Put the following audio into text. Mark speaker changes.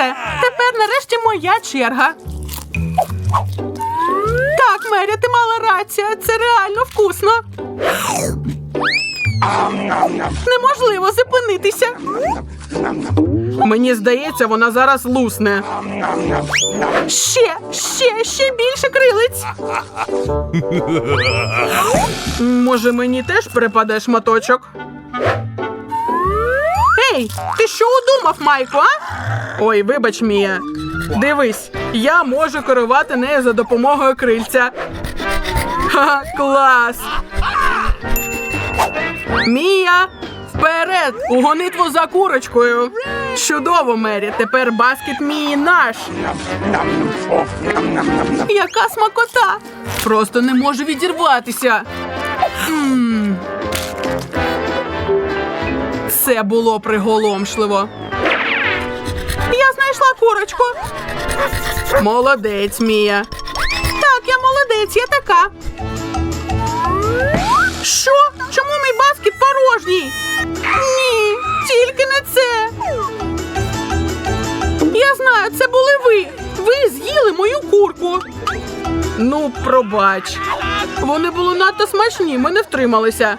Speaker 1: все. Тепер нарешті моя черга. Так, Мері, ти мала рація. Це реально вкусно. Неможливо зупинитися. Мені здається, вона зараз лусне. Ще, ще, ще більше крилиць. Може, мені теж припаде шматочок? Ей, ти що удумав, Майко, а? Ой, вибач, Мія. Дивись, я можу керувати нею за допомогою крильця. Ха, клас! Мія! Вперед! У гонитву за курочкою! Чудово, Мері! Тепер баскет Мії наш! Яка смакота! Просто не можу відірватися. Це було приголомшливо. Я знайшла курочку. Молодець, Мія. Так, я молодець, я така. Що? Чому мій баскет порожній? Ні, тільки не це. Я знаю, це були ви. Ви з'їли мою курку. Ну, пробач. Вони були надто смачні, ми не втрималися.